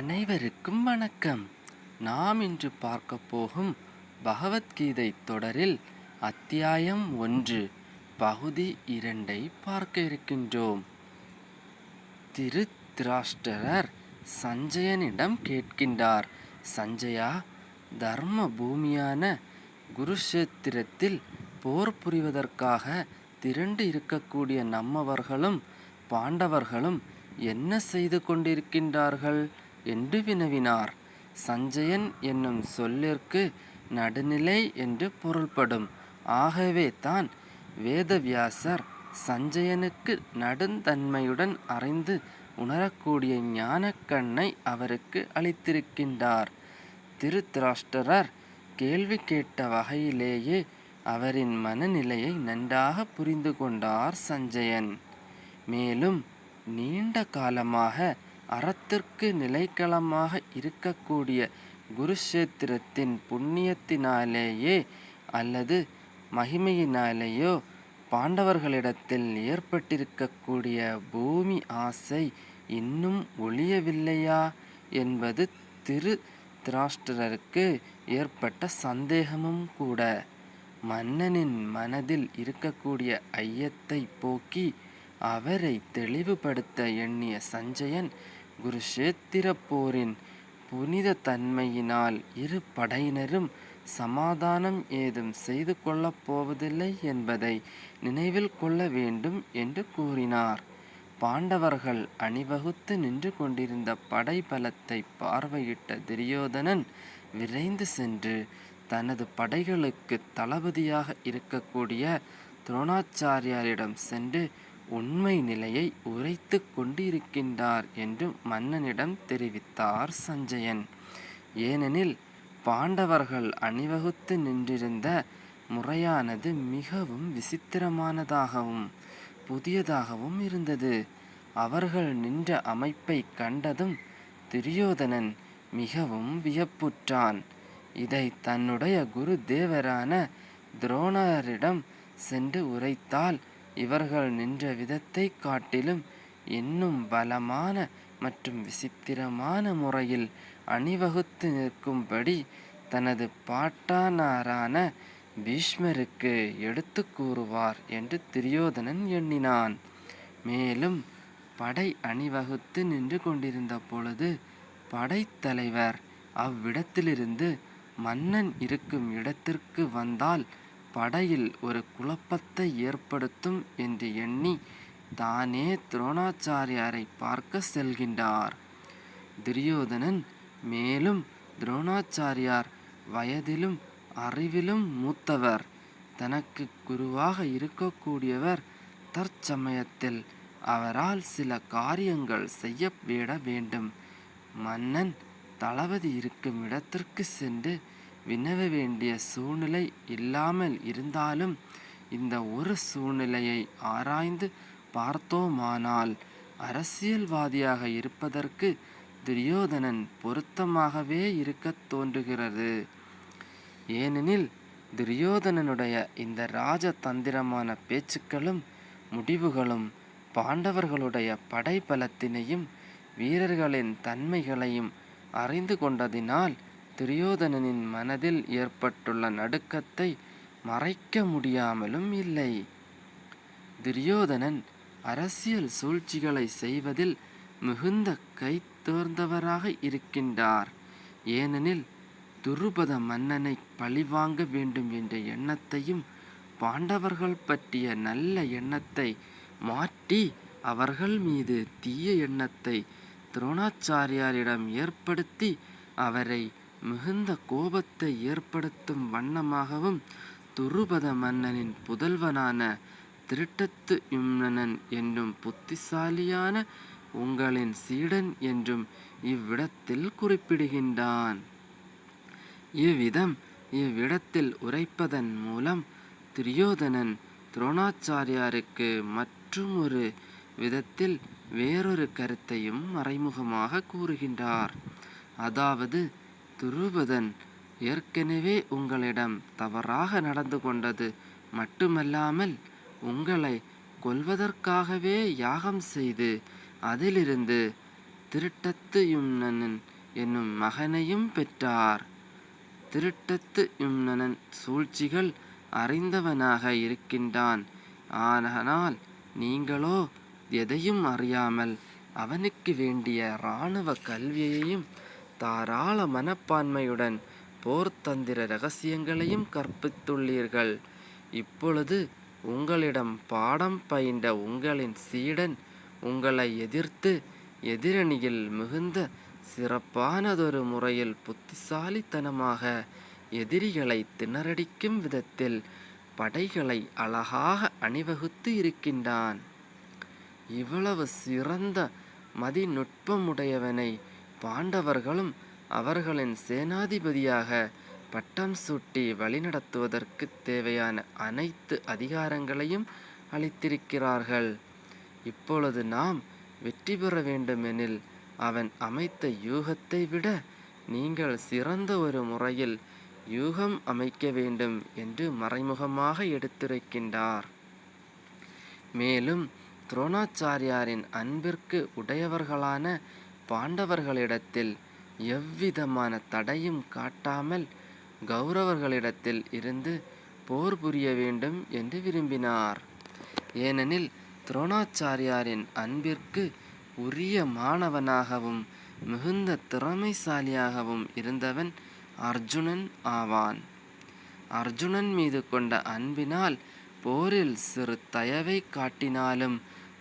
அனைவருக்கும் வணக்கம். நாம் இன்று பார்க்க போகும் பகவத்கீதை தொடரில் அத்தியாயம் ஒன்று பகுதி இரண்டை பார்க்க இருக்கின்றோம். திருத்ராஷ்டரர் சஞ்சயனிடம் கேட்கின்றார் சஞ்சயா தர்ம பூமியான குருஷேத்திரத்தில் போர் புரிவதற்காக திரண்டு இருக்கக்கூடிய நம்மவர்களும் பாண்டவர்களும் என்ன செய்து கொண்டிருக்கின்றார்கள்? என்று வினவினார். சஞ்சயன் என்னும் சொல்லிற்கு நடுநிலை என்று பொருள்படும். ஆகவே தான் வேதவியாசர் சஞ்சயனுக்கு நடுந்தன்மையுடன் அறிந்து உணரக்கூடிய ஞானக்கண்ணை அவருக்கு அளித்திருக்கின்றார். திருத்தராஷ்டரர் கேள்வி கேட்ட வகையிலேயே அவரின் மனநிலையை நன்றாக புரிந்து கொண்டார் சஞ்சயன். மேலும் நீண்ட காலமாக அறத்திற்கு நிலைக்களமாக இருக்கக்கூடிய குருஷேத்திரத்தின் புண்ணியத்தினாலேயே அல்லது மகிமையினாலேயோ பாண்டவர்களிடத்தில் ஏற்பட்டிருக்கக்கூடிய பூமி ஆசை இன்னும் ஒழியவில்லையா என்பது திரு திராஷ்டரருக்கு ஏற்பட்ட சந்தேகமும் கூட. மன்னனின் மனதில் இருக்கக்கூடிய ஐயத்தை போக்கி அவரை தெளிவுபடுத்த எண்ணிய சஞ்சயன் குருஷேத்திர போரின் புனித தன்மையினால் இரு படையினரும் சமாதானம் ஏதும் செய்து கொள்ளப் போவதில்லை என்பதை நினைவில் கொள்ள வேண்டும் என்று கூறினார். பாண்டவர்கள் அணிவகுத்து நின்று கொண்டிருந்த படை பலத்தை பார்வையிட்ட துரியோதனன் விரைந்து சென்று தனது படைகளுக்கு தளபதியாக இருக்கக்கூடிய துரோணாச்சாரியாரிடம் சென்று உண்மை நிலையை உரைத்து கொண்டிருக்கின்றார் என்று மன்னனிடம் தெரிவித்தார் சஞ்சயன். ஏனெனில் பாண்டவர்கள் அணிவகுத்து நின்றிருந்த முறையானது மிகவும் விசித்திரமானதாகவும் புதியதாகவும் இருந்தது. அவர்கள் நின்ற அமைப்பை கண்டதும் துரியோதனன் மிகவும் வியப்புற்றான். இதை தன்னுடைய குரு தேவரான துரோணரிடம் சென்று உரைத்தால் இவர்கள் நின்ற விதத்தை காட்டிலும் இன்னும் பலமான மற்றும் விசித்திரமான முறையில் அணிவகுத்து நிற்கும்படி தனது பாட்டானாரான பீஷ்மருக்கு எடுத்து கூறுவார் என்று துரியோதனன் எண்ணினான். மேலும் படை அணிவகுத்து நின்று கொண்டிருந்த பொழுது படைத்தலைவர் அவ்விடத்திலிருந்து மன்னன் இருக்கும் இடத்திற்கு வந்தால் படையில் ஒரு குழப்பத்தை ஏற்படுத்தும் என்று எண்ணி தானே துரோணாச்சாரியாரை பார்க்க செல்கின்றார். துரியோதனன் மேலும் துரோணாச்சாரியார் வயதிலும் அறிவிலும் மூத்தவர். தனக்கு குருவாக இருக்கக்கூடியவர் தற்சமயத்தில் அவரால் சில காரியங்கள் செய்யப்பட வேண்டும். மன்னன் தளபதி இருக்கும் இடத்திற்கு சென்று வினவ வேண்டிய சூழ்நிலை இல்லாமல் இருந்தாலும் இந்த ஒரு சூழ்நிலையை ஆராய்ந்து பார்த்தோமானால் அரசியல்வாதியாக இருப்பதற்கு துரியோதனன் பொருத்தமாகவே இருக்கத் தோன்றுகிறது. ஏனெனில் துரியோதனனுடைய இந்த ராஜதந்திரமான பேச்சுக்களும் முடிவுகளும் பாண்டவர்களுடைய படைபலத்தினையும் வீரர்களின் தன்மைகளையும் அறிந்து கொண்டதினால் துரியோதனனின் மனதில் ஏற்பட்டுள்ள நடுக்கத்தை மறைக்க முடியாமலும் இல்லை. துரியோதனன் அரசியல் சூழ்ச்சிகளை செய்வதில் மிகுந்த கை தேர்ந்தவராக இருக்கின்றார். ஏனெனில் துருபத மன்னனை பழிவாங்க வேண்டும் என்ற எண்ணத்தையும் பாண்டவர்கள் பற்றிய நல்ல எண்ணத்தை மாற்றி அவர்கள் மீது தீய எண்ணத்தை துரோணாச்சாரியாரிடம் ஏற்படுத்தி அவரை மிகுந்த கோபத்தை ஏற்படுத்தும் வண்ணமாகவும் துருபத மன்னனின் புதல்வனான திருட்டத்து யும்னன் என்னும் புத்திசாலியான உங்களின் சீடன் என்றும் இவ்விடத்தில் குறிப்பிடுகின்றான். இவ்விதம் இவ்விடத்தில் உரைப்பதன் மூலம் துரியோதனன் துரோணாச்சாரியாருக்கு மற்றும் ஒரு விதத்தில் வேறொரு கருத்தையும் மறைமுகமாக கூறுகின்றார். அதாவது துருபதன் ஏற்கனவே உங்களிடம் தவறாக நடந்து கொண்டது மட்டுமல்லாமல் உங்களை கொல்வதற்காகவே யாகம் செய்து அதிலிருந்து திருட்டத்து யும்னனன் என்னும் மகனையும் பெற்றார். திருட்டத்து யும்னனன் சூழ்ச்சிகள் அறிந்தவனாக இருக்கின்றான். ஆனால் நீங்களோ எதையும் அறியாமல் அவனுக்கு வேண்டிய இராணுவ கல்வியையும் தாராள மனப்பான்மையுடன் போர்த்தந்திர ரகசியங்களையும் கற்பித்துள்ளீர்கள். இப்பொழுது உங்களிடம் பாடம் பயின்ற உங்களின் சீடன் உங்களை எதிர்த்து எதிரணியில் மிகுந்த சிறப்பானதொரு முறையில் புத்திசாலித்தனமாக எதிரிகளை திணறடிக்கும் விதத்தில் படைகளை அழகாக அணிவகுத்து இருக்கின்றான். இவ்வளவு சிறந்த மதிநுட்பமுடையவனை பாண்டவர்களும் அவர்களின் சேனாதிபதியாக பட்டம் சூட்டி வழிநடத்துவதற்கு தேவையான அனைத்து அதிகாரங்களையும் அளித்திருக்கிறார்கள். இப்பொழுது நாம் வெற்றி பெற வேண்டுமெனில் அவன் அமைத்த யூகத்தை விட நீங்கள் சிறந்த ஒரு முறையில் யூகம் அமைக்க வேண்டும் என்று மறைமுகமாக எடுத்துரைக்கின்றார். மேலும் துரோணாச்சாரியாரின் அன்பிற்கு உடையவர்களான பாண்டவர்களிடத்தில் எவ்விதமான தடையும் காட்டாமல் கௌரவர்களிடத்தில் இருந்து போர் புரிய வேண்டும் என்று விரும்பினார். ஏனெனில் துரோணாச்சாரியாரின் அன்பிற்கு உரிய மாணவனாகவும் மிகுந்த திறமைசாலியாகவும் இருந்தவன் அர்ஜுனன் ஆவான். அர்ஜுனன் மீது கொண்ட அன்பினால் போரில் சிறு தயவை காட்டினாலும்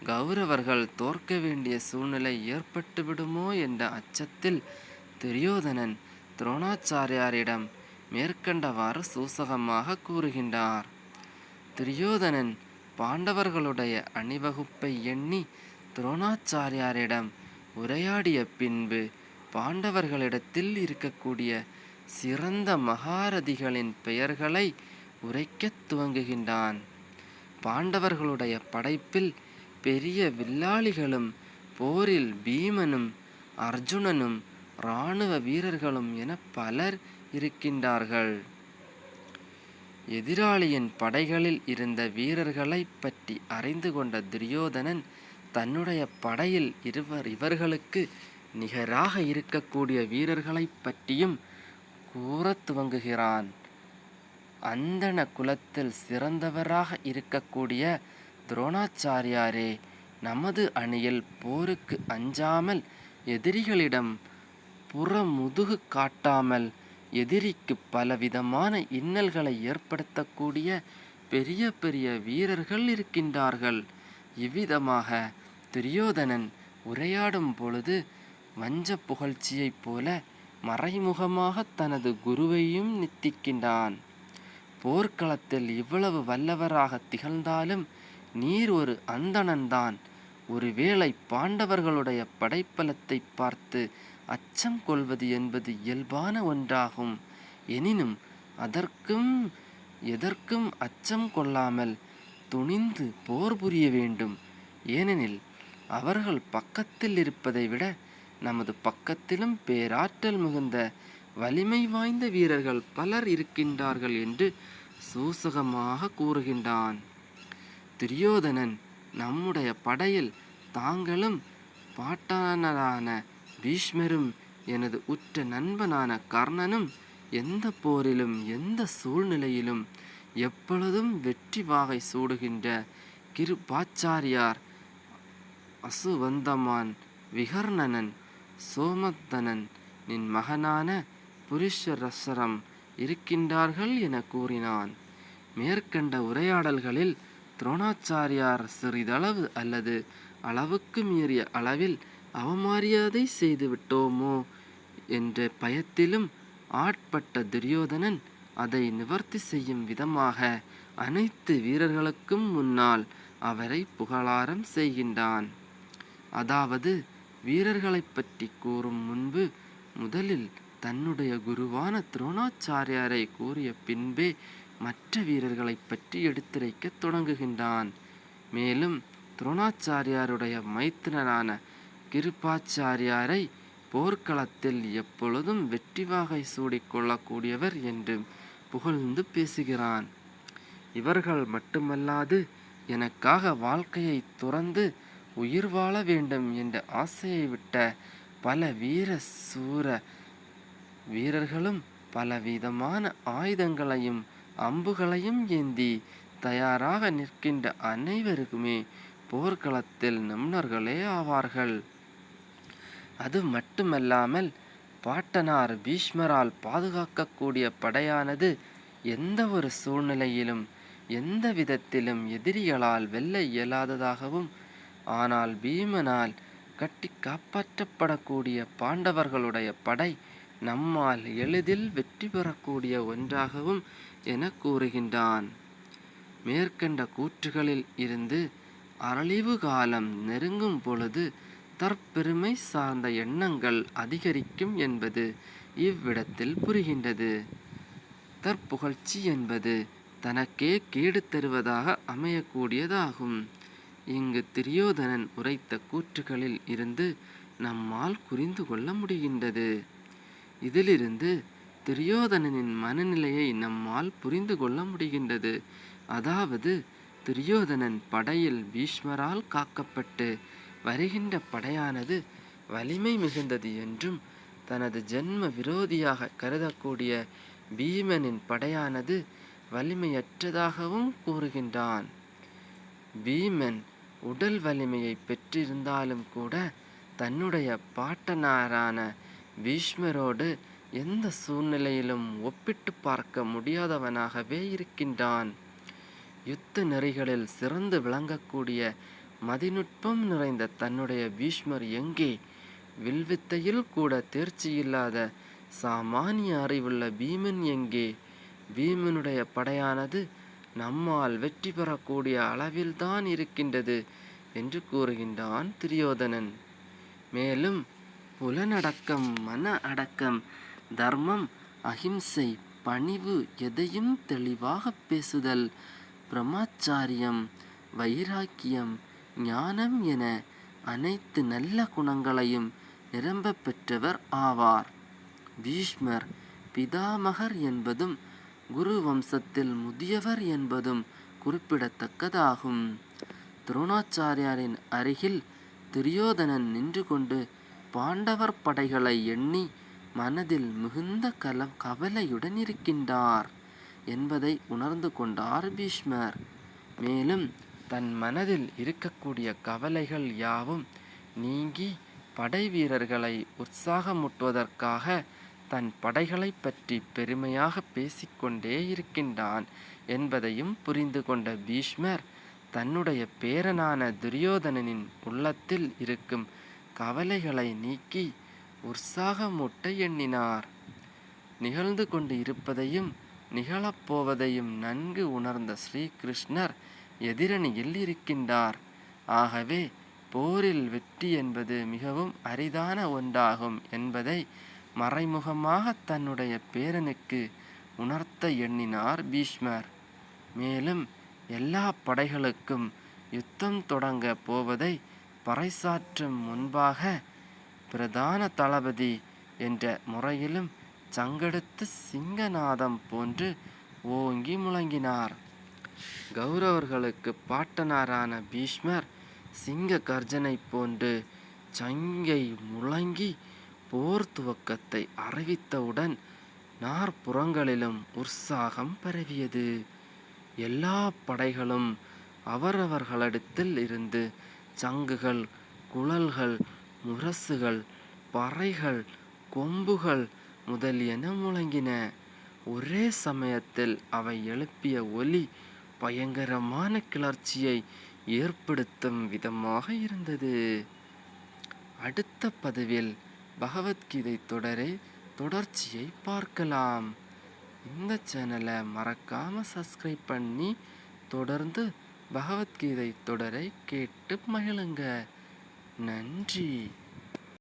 கௌரவர்கள் தோற்க வேண்டிய சூழ்நிலை ஏற்பட்டுவிடுமோ என்ற அச்சத்தில் துரியோதனன் துரோணாச்சாரியாரிடம் மேற்கண்டவாறு சூசகமாக கூறுகின்றார். துரியோதனன் பாண்டவர்களுடைய அணிவகுப்பை எண்ணி துரோணாச்சாரியாரிடம் உரையாடிய பின்பு பாண்டவர்களிடத்தில் இருக்கக்கூடிய சிறந்த மகாரதிகளின் பெயர்களை உரைக்கத் துவங்குகின்றான். பாண்டவர்களுடைய படைப்பில் பெரிய வில்லாளிகளும் போரில் பீமனும் அர்ஜுனனும் இராணுவ வீரர்களும் என பலர் இருக்கின்றார்கள். எதிராளியின் படைகளில் இருந்த வீரர்களை பற்றி அறிந்து கொண்ட துரியோதனன் தன்னுடைய படையில் இருவர் இவர்களுக்கு நிகராக இருக்கக்கூடிய வீரர்களைப் பற்றியும் கூறத் துவங்குகிறான். அந்தண குலத்தில் சிறந்தவராக இருக்கக்கூடிய துரோணாச்சாரியாரே நமது அணியில் போருக்கு அஞ்சாமல் எதிரிகளிடம் புறமுதுகு காட்டாமல் எதிரிக்கு பலவிதமான இன்னல்களை ஏற்படுத்தக்கூடிய பெரிய பெரிய வீரர்கள் இருக்கின்றார்கள். இவ்விதமாக துரியோதனன் உரையாடும் பொழுது வஞ்ச புகழ்ச்சியைப் போல மறைமுகமாக தனது குருவையும் நித்திக்கின்றான். போர்க்களத்தில் இவ்வளவு வல்லவராக திகழ்ந்தாலும் நீர் ஒரு அந்தணன்தான். ஒருவேளை பாண்டவர்களுடைய படைப்பலத்தை பார்த்து அச்சம் கொள்வது என்பது இயல்பான ஒன்றாகும். எனினும் அதற்கும் எதற்கும் அச்சம் கொள்ளாமல் துணிந்து போர் புரிய வேண்டும். ஏனெனில் அவர்கள் பக்கத்தில் இருப்பதை விட நமது பக்கத்திலும் பேராற்றல் மிகுந்த வலிமை வாய்ந்த வீரர்கள் பலர் இருக்கின்றார்கள் என்று சூசகமாக கூறுகின்றான். துரியோதனன் நம்முடைய படையில் தாங்களும் பாட்டானரான பீஷ்மரும் எனது உற்ற நண்பனான கர்ணனும் எந்த போரிலும் எந்த சூழ்நிலையிலும் எப்பொழுதும் வெற்றி வாகை சூடுகின்ற கிருபாச்சாரியார் அசுவந்தமான் விகர்ணனன் சோமத்தனன் நின் மகனான புருஷரசரம் இருக்கின்றார்கள் என கூறினான். மேற்கண்ட உரையாடல்களில் துரோணாச்சாரியார் சிறிதளவு அல்லது அளவுக்கு மீறிய அளவில் அவமரியாதை செய்து விட்டோமோ என்ற பயத்திலும் ஆட்பட்ட துரியோதனன் அதை நிவர்த்தி செய்யும் விதமாக அனைத்து வீரர்களுக்கும் முன்னால் அவரை புகழாரம் செய்கின்றான். அதாவது வீரர்களைப் பற்றி கூறும் முன்பு முதலில் தன்னுடைய குருவான துரோணாச்சாரியாரை கூறிய பின்பே மற்ற வீரர்களை பற்றி எடுத்துரைக்கத் தொடங்குகின்றான். மேலும் துரோணாச்சாரியாருடைய மைத்திரனான கிருபாச்சாரியாரை போர்க்களத்தில் எப்பொழுதும் வெற்றி வாகை சூடிக்கொள்ளக்கூடியவர் என்று புகழ்ந்து பேசுகிறான். இவர்கள் மட்டுமல்லாது எனக்காக வாழ்க்கையை துறந்து உயிர் வாழ வேண்டும் என்ற ஆசையை விட்ட பல வீர சூர வீரர்களும் பலவிதமான ஆயுதங்களையும் அம்புகளையும் ஏந்தி தயாராக நிற்கின்ற அனைவருக்குமே போர்க்களத்தில் நிபுணர்களே ஆவார்கள். அது மட்டுமல்லாமல் பாட்டனார் பீஷ்மரால் பாதுகாக்கக்கூடிய படையானது எந்த ஒரு சூழ்நிலையிலும் எந்த விதத்திலும் எதிரிகளால் வெல்ல இயலாததாகவும் ஆனால் பீமனால் கட்டி காப்பாற்றப்படக்கூடிய பாண்டவர்களுடைய படை நம்மால் எளிதில் வெற்றி பெறக்கூடிய ஒன்றாகவும் என கூறுகின்றான். மேற்கண்ட கூற்றுகளில் இருந்து அரளிவு காலம் நெருங்கும் பொழுது தற்பெருமை சார்ந்த எண்ணங்கள் அதிகரிக்கும் என்பது இவ்விடத்தில் புரிகின்றது. தற்புகழ்ச்சி என்பது தனக்கே கேடு தருவதாக அமையக்கூடியதாகும். இங்கு திரியோதனன் உரைத்த கூற்றுகளில் இருந்து நம்மால் புரிந்து கொள்ள முடிகின்றது. இதிலிருந்து துரியோதனனின் மனநிலையை நம்மால் புரிந்து கொள்ள முடிகின்றது. அதாவது துரியோதனன் படையில் பீஷ்மரால் காக்கப்பட்டு வருகின்ற படையானது வலிமை மிகுந்தது என்றும் தனது ஜென்ம விரோதியாக கருதக்கூடிய பீமனின் படையானது வலிமையற்றதாகவும் கூறுகின்றான். பீமன் உடல் வலிமையை பெற்றிருந்தாலும் கூட தன்னுடைய பாட்டனாரான பீஷ்மரோடு எந்த சூழ்நிலையிலும் ஒப்பிட்டு பார்க்க முடியாதவனாகவே இருக்கின்றான். யுத்த நெறிகளில் சிறந்து விளங்கக்கூடிய மதிநுட்பம் நிறைந்த தன்னுடைய பீஷ்மர் எங்கே? வில்வித்தையில் கூட தேர்ச்சி இல்லாத சாமானிய அறிவுள்ள பீமன் எங்கே? பீமனுடைய படையானது நம்மால் வெற்றி பெறக்கூடிய அளவில்தான் இருக்கின்றது என்று கூறுகின்றான் துரியோதனன். மேலும் புலனடக்கம் மன அடக்கம் தர்மம் அகிம்சை பணிவு எதையும் தெளிவாக பேசுதல் பிரமாச்சாரியம் வைராக்கியம் ஞானம் என அனைத்து நல்ல குணங்களையும் நிரம்ப பெற்றவர் ஆவார். பீஷ்மர் பிதாமகர் என்பதும் குரு வம்சத்தில் முதியவர் என்பதும் குறிப்பிடத்தக்கதாகும். துரோணாச்சாரியாரின் அருகில் துரியோதனன் நின்று கொண்டு பாண்டவர் படைகளை எண்ணி மனதில் மிகுந்த கல கவலையுடன் இருக்கின்றார் என்பதை உணர்ந்து கொண்டார் பீஷ்மர். மேலும் தன் மனதில் இருக்கக்கூடிய கவலைகள் யாவும் நீங்கி படை வீரர்களை உற்சாகமூட்டுவதற்காக தன் படைகளை பற்றி பெருமையாக பேசிக்கொண்டே இருக்கின்றான் என்பதையும் புரிந்து கொண்ட பீஷ்மர் தன்னுடைய பேரனான துரியோதனனின் உள்ளத்தில் இருக்கும் கவலைகளை நீக்கி உற்சாகமூட்ட எண்ணினார். நிகழ்ந்து கொண்டு இருப்பதையும் நிகழப்போவதையும் நன்கு உணர்ந்த ஸ்ரீகிருஷ்ணர் எதிரணியில் இருக்கின்றார். ஆகவே போரில் வெற்றி என்பது மிகவும் அரிதான ஒன்றாகும் என்பதை மறைமுகமாக தன்னுடைய பேரனுக்கு உணர்த்த எண்ணினார் பீஷ்மர். மேலும் எல்லா படைகளுக்கும் யுத்தம் தொடங்க போவதை பறைசாற்றும் முன்பாக பிரதான தளபதி என்ற முறையிலும் சங்கெடுத்து சிங்கநாதம் போன்று ஓங்கி முழங்கினார். கௌரவர்களுக்கு பாட்டனாரான பீஷ்மர் சிங்க கர்ஜனை போன்று சங்கை முழங்கி போர் துவக்கத்தை அறிவித்தவுடன் நாற்புறங்களிலும் உற்சாகம் பரவியது. எல்லா படைகளும் அவரவர்களிடத்தில் இருந்து சங்குகள் குழல்கள் முரசுகள் பறைகள் கொம்புகள் முதலியன முழங்கின. ஒரே சமயத்தில் அவை எழுப்பிய ஒலி பயங்கரமான கிளர்ச்சியை ஏற்படுத்தும் விதமாக இருந்தது. அடுத்த பதிவில் பகவத்கீதை தொடரை தொடர்ச்சியை பார்க்கலாம். இந்த சேனலை மறக்காம சப்ஸ்கிரைப் பண்ணி தொடர்ந்து பகவத்கீதை தொடரை கேட்டு மகிழுங்க. நன்றி.